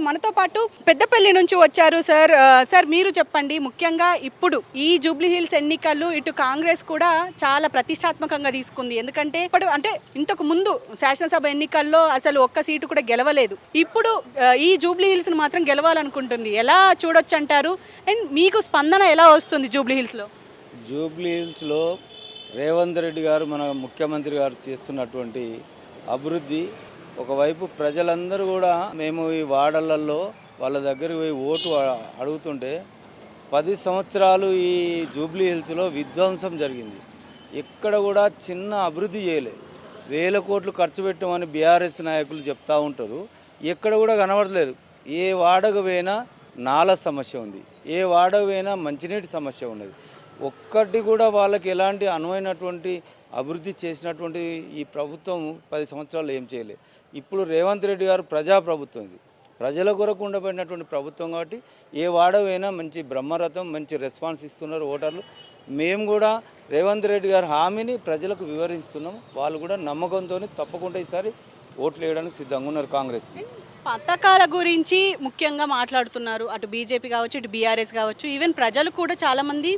మనతో పాటు పెద్దపల్లి నుంచి వచ్చారు సార్. సార్ మీరు చెప్పండి ముఖ్యంగా ఇప్పుడు ఈ జూబ్లీ హిల్స్ ఎన్నికలు ఇటు కాంగ్రెస్ కూడా చాలా ప్రతిష్టాత్మకంగా తీసుకుంది. ఎందుకంటే ఇప్పుడు అంటే ఇంతకు ముందు శాసనసభ ఎన్నికల్లో అసలు ఒక్క సీటు కూడా గెలవలేదు. ఇప్పుడు ఈ జూబ్లీ హిల్స్ని మాత్రం గెలవాలనుకుంటుంది. ఎలా చూడొచ్చు అంటారు అండ్ మీకు స్పందన ఎలా వస్తుంది జూబ్లీ హిల్స్లో? జూబ్లీ హిల్స్లో రేవంత్ రెడ్డి గారు మన ముఖ్యమంత్రి గారు చేస్తున్నటువంటి అభివృద్ధి ఒకవైపు ప్రజలందరూ కూడా మేము ఈ వాడలల్లో వాళ్ళ దగ్గరికి పోయి ఓటు అడుగుతుంటే పది సంవత్సరాలు ఈ జూబ్లీ హిల్స్లో విధ్వంసం జరిగింది. ఎక్కడ కూడా చిన్న అభివృద్ధి చేయలేదు వేల కోట్లు ఖర్చు పెట్టమని బీఆర్ఎస్ నాయకులు చెప్తా ఉంటారు. ఎక్కడ కూడా కనబడలేదు. ఏ వాడకు పోయినా నాల సమస్య ఉంది. ఏ వాడకు పోయినా మంచినీటి సమస్య ఉన్నది. ఒక్కటి కూడా వాళ్ళకి ఎలాంటి అనువైనటువంటి అభివృద్ధి చేసినటువంటి ఈ ప్రభుత్వం పది సంవత్సరాలు ఏం చేయలేదు ఇప్పుడు రేవంత్ రెడ్డి గారు ప్రజాప్రభుత్వం ఇది. ప్రజల కొరకు ఉండబడినటువంటి ప్రభుత్వం కాబట్టి ఏ వాడవైనా మంచి బ్రహ్మరథం మంచి రెస్పాన్స్ ఇస్తున్నారు ఓటర్లు. మేము కూడా రేవంత్ రెడ్డి గారి హామీని ప్రజలకు వివరిస్తున్నాం వాళ్ళు కూడా నమ్మకంతో తప్పకుండా ఈసారి ఓట్లు వేయడానికి సిద్ధంగా ఉన్నారు కాంగ్రెస్కి. పథకాల గురించి ముఖ్యంగా మాట్లాడుతున్నారు. అటు బీజేపీ కావచ్చు ఇటు బీఆర్ఎస్ కావచ్చు. ఈవెన్ ప్రజలు కూడా చాలామంది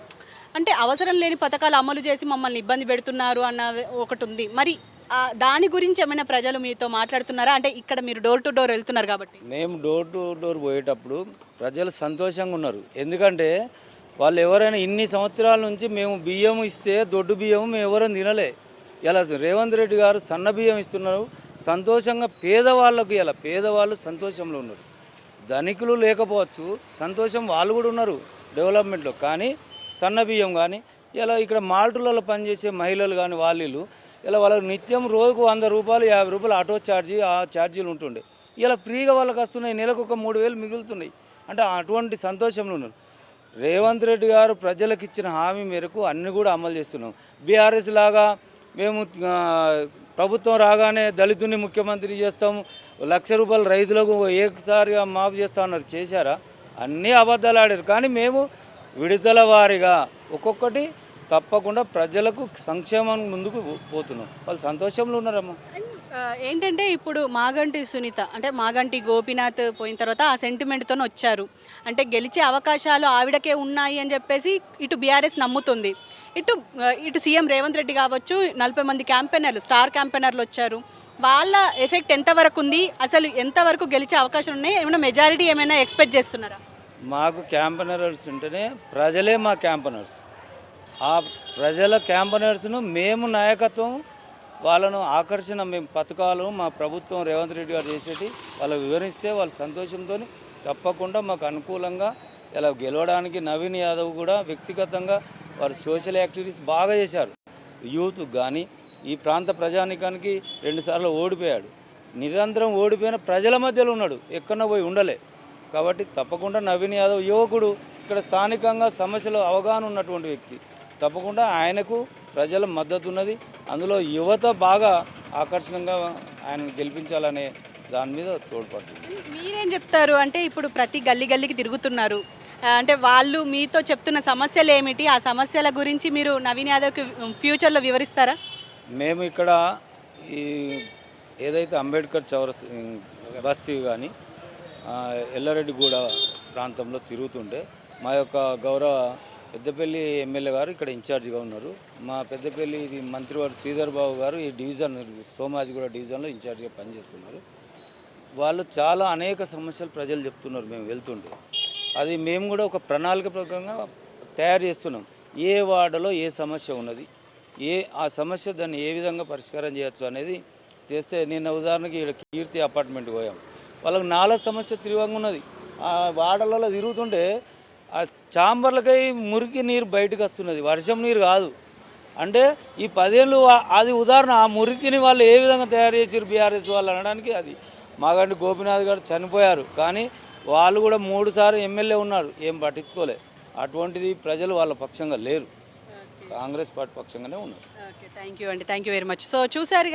అంటే అవసరం లేని పథకాలు అమలు చేసి మమ్మల్ని ఇబ్బంది పెడుతున్నారు అన్న ఒకటి ఉంది. మరి దాని గురించి ఏమైనా ప్రజలు మీతో మాట్లాడుతున్నారా? అంటే ఇక్కడ మీరు డోర్ టు డోర్ వెళ్తున్నారు కాబట్టి. మేము డోర్ టు డోర్ పోయేటప్పుడు ప్రజలు సంతోషంగా ఉన్నారు. ఎందుకంటే వాళ్ళు ఎవరైనా ఇన్ని సంవత్సరాల నుంచి మేము బియ్యం ఇస్తే దొడ్డు బియ్యం మేము ఎవరైనా తినలే. ఇలా రేవంత్ రెడ్డి గారు సన్న బియ్యం ఇస్తున్నారు. సంతోషంగా పేదవాళ్ళకు ఇలా పేదవాళ్ళు సంతోషంలో ఉన్నారు. ధనికులు లేకపోవచ్చు సంతోషం వాళ్ళు కూడా ఉన్నారు డెవలప్మెంట్లో కానీ సన్న బియ్యం కానీ ఇలా ఇక్కడ మాల్టులలో పనిచేసే మహిళలు కానీ వాళ్ళు ఇలా వాళ్ళకి నిత్యం రోజుకు వంద రూపాయలు యాభై రూపాయలు ఆటో ఛార్జీ ఆ ఛార్జీలు ఉంటుండే. ఇలా ఫ్రీగా వాళ్ళకి వస్తున్నాయి నెలకు ఒక మూడు వేలు మిగులుతున్నాయి. అంటే అటువంటి సంతోషంలో ఉన్నారు. రేవంత్ రెడ్డి గారు ప్రజలకు ఇచ్చిన హామీ మేరకు అన్ని కూడా అమలు చేస్తున్నాం. బీఆర్ఎస్ లాగా మేము ప్రభుత్వం రాగానే దళితుని ముఖ్యమంత్రి చేస్తాము. లక్ష రూపాయలు రైతులకు ఏకసారిగా మాఫ్ చేస్తా ఉన్నారు. చేశారా? అన్నీ అబద్ధాలు ఆడారు. కానీ మేము విడుదల వారీగా ఒక్కొక్కటి తప్పకుండా ప్రజలకు సంక్షేమం ముందుకు పోతున్నాం. వాళ్ళు సంతోషంలో ఉన్నారమ్మా. ఏంటంటే ఇప్పుడు మాగంటి సునీత అంటే మాగంటి గోపీనాథ్ పోయిన తర్వాత ఆ సెంటిమెంట్తో వచ్చారు. అంటే గెలిచే అవకాశాలు ఆవిడకే ఉన్నాయి అని చెప్పేసి ఇటు బీఆర్ఎస్ నమ్ముతుంది. ఇటు ఇటు సీఎం రేవంత్ రెడ్డి కావచ్చు నలభై మంది క్యాంపెయినర్లు స్టార్ క్యాంపెయినర్లు వచ్చారు. వాళ్ళ ఎఫెక్ట్ ఎంతవరకు ఉంది? అసలు ఎంతవరకు గెలిచే అవకాశాలు ఉన్నాయి? ఏమైనా మెజారిటీ ఏమైనా ఎక్స్పెక్ట్ చేస్తున్నారా? మాకు క్యాంపనర్స్ ఉంటేనే ప్రజలే మా క్యాంపనర్స్ ఆ ప్రజల క్యాంపనర్స్ను మేము నాయకత్వం వాళ్ళను ఆకర్షణ మేము పథకాలు మా ప్రభుత్వం రేవంత్ రెడ్డి గారు చేసేటి వాళ్ళు వివరిస్తే వాళ్ళ సంతోషంతో తప్పకుండా మాకు అనుకూలంగా ఇలా గెలవడానికి నవీన్ యాదవ్ కూడా వ్యక్తిగతంగా వారు సోషల్ యాక్టివిటీస్ బాగా చేశారు. యూత్ కానీ ఈ ప్రాంత ప్రజానికానికి రెండుసార్లు ఓడిపోయాడు. నిరంతరం ఓడిపోయిన ప్రజల మధ్యలో ఉన్నాడు ఎక్కడో పోయి ఉండలే. కాబట్టి తప్పకుండా నవీన్ యాదవ్ యువకుడు ఇక్కడ స్థానికంగా సమస్యలు అవగాహన ఉన్నటువంటి వ్యక్తి. తప్పకుండా ఆయనకు ప్రజల మద్దతు ఉన్నది అందులో యువత బాగా ఆకర్షణంగా ఆయన గెలిపించాలనే దాని మీద తోడ్పడుతుంది. మీరేం చెప్తారు? అంటే ఇప్పుడు ప్రతి గల్లీ గల్లీకి తిరుగుతున్నారు. అంటే వాళ్ళు మీతో చెప్తున్న సమస్యలు ఏమిటి? ఆ సమస్యల గురించి మీరు నవీన్ యాదవ్కి ఫ్యూచర్లో వివరిస్తారా? మేము ఇక్కడ ఈ ఏదైతే అంబేద్కర్ చౌరస్ బస్తీ కానీ ఎల్లారెడ్డిగూడ ప్రాంతంలో తిరుగుతుంటే మా యొక్క గౌరవ పెద్దపల్లి ఎమ్మెల్యే గారు ఇక్కడ ఇన్ఛార్జిగా ఉన్నారు. మా పెద్దపల్లి ఇది మంత్రివారు శ్రీధర్ బాబు గారు ఈ డివిజన్ సోమాజిగూడ డివిజన్లో ఇన్ఛార్జిగా పనిచేస్తున్నారు. వాళ్ళు చాలా అనేక సమస్యలు ప్రజలు చెప్తున్నారు మేము వెళ్తుంటే. అది మేము కూడా ఒక ప్రణాళిక ప్రకారంగా తయారు చేస్తున్నాం. ఏ వార్డులో ఏ సమస్య ఉన్నది ఏ ఆ సమస్య దాన్ని ఏ విధంగా పరిష్కారం చేయొచ్చు అనేది చేస్తే నిన్న ఉదాహరణకి ఇక్కడ కీర్తి అపార్ట్మెంట్ పోయాం. వాళ్ళకి నాలుగు సమస్య తీవ్రంగా ఉన్నది. ఆ వాడలలో తిరుగుతుంటే ఆ చాంబర్లకై మురికి నీరు బయటకు వస్తున్నది. వర్షం నీరు కాదు. అంటే ఈ పదేళ్ళు అది ఉదాహరణ ఆ మురికిని వాళ్ళు ఏ విధంగా తయారు చేసారు బీఆర్ఎస్ వాళ్ళు అనడానికి అది. మాగంటి గోపినాథ్ గారు చనిపోయారు. కానీ వాళ్ళు కూడా మూడు సార్లు ఎమ్మెల్యే ఉన్నారు. ఏం పట్టించుకోలే. అటువంటిది ప్రజలు వాళ్ళ పక్షంగా లేరు. కాంగ్రెస్ పార్టీ పక్షంగానే ఉన్నారు. ఓకే. థ్యాంక్ యూ అండి. Thank you very much. So చూసారు